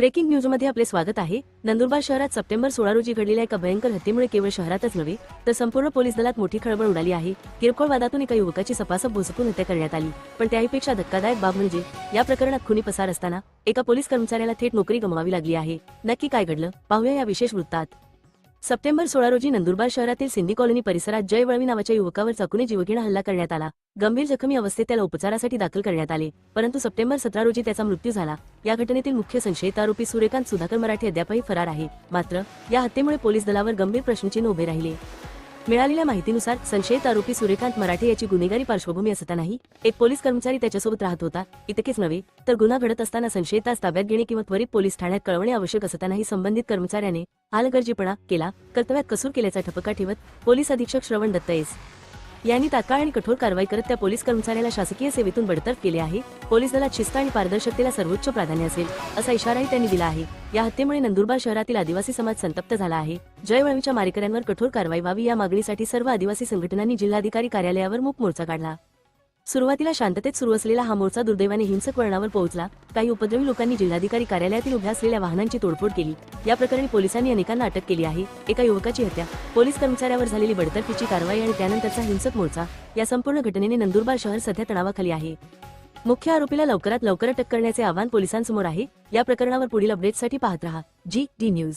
Breaking न्यूजमध्ये आपले स्वागत आहे. नंदुरबार शहरात सप्टेंबर सोळा रोजी घडलेल्या एका भयंकर हत्येमुळे केवळ शहरातच नव्हे तर संपूर्ण पोलीस दलात मोठी खळबळ उडाली आहे. किरकोळ वादातून एका युवकाची सपासप भुसकून हत्या करण्यात आली पण त्याहीपेक्षा धक्कादायक बाब म्हणजे या प्रकरणात खुनी पसार असताना एका पोलीस कर्मचाऱ्याला थेट नोकरी गमवावी लागली आहे. नक्की काय घडलं? पाहूया या विशेष वृत्तात. सप्टेंबर सोळा रोजी नंदुरबार शहरातील सिंधी कॉलनी परिसरात जय वळवी नावाच्या युवकावर चाकूने जीवघेणा हल्ला करण्यात आला. गंभीर जखमी अवस्थेत त्याला उपचारासाठी दाखल करण्यात आले. परंतु सप्टेंबर सतरा रोजी त्याचा मृत्यू झाला. या घटनेतील मुख्य संशयित आरोपी सूर्यकांत सुधाकर मराठे अद्यापही फरार आहे. मात्र या हत्येमुळे पोलीस दलावर गंभीर प्रश्नचिन्ह उभे राहिले. मिळालेल्या माहितीनुसार संशयित आरोपी सूर्यकांत मराठे याची गुन्हेगारी पार्श्वभूमी असतानाही एक पोलीस कर्मचारी त्याच्यासोबत राहत होता. इतकेच नव्हे तर गुन्हा घडत असताना संशयितास ताब्यात घेणे किंवा त्वरित पोलीस ठाण्यात कळवणे आवश्यक असतानाही संबंधित कर्मचाऱ्याने हालगर्जीपणा केला. कर्तव्यात कसूर केल्याचा ठपका ठेवत पोलीस अधीक्षक श्रवण दत्त एस. यांनी तात्काळ आणि कठोर कारवाई करत त्या पोलीस कर्मचाऱ्याला शासकीय सेवेतून बडतर्फ केले आहे. पोलीस दलात शिस्त आणि पारदर्शकतेला सर्वोच्च प्राधान्य असेल असा इशाराही त्यांनी दिला आहे. या हत्येमुळे नंदुरबार शहरातील आदिवासी समाज संतप्त झाला आहे. जय वळवीच्या मारेकऱ्यांवर कठोर कारवाई व्हावी या मागणीसाठी सर्व आदिवासी संघटनांनी जिल्हाधिकारी कार्यालयावर मूक मोर्चा काढला. सुरुवातीला शांततेत सुरू असलेला हा मोर्चा दुर्दैवाने हिंसक वळणावर पोहोचला. काही उपद्रवी लोकांनी जिल्हाधिकारी कार्यालयातील उभ्या असलेल्या वाहनांची तोडफोड केली. या प्रकरणी पोलिसांनी अनेकांना अटक केली आहे. एका युवकाची हत्या. पोलीस कर्मचाऱ्यावर झालेली बडतर्फीची कारवाई आणि त्यानंतरचा हिंसक मोर्चा या संपूर्ण घटनेने नंदुरबार शहर सध्या तणावाखाली आहे. मुख्य आरोपीला लवकरात लवकर अटक करण्याचे आवाहन पोलिसांसमोर आहे. या प्रकरणावर पुढील अपडेटसाठी पाहत रहा. G D news.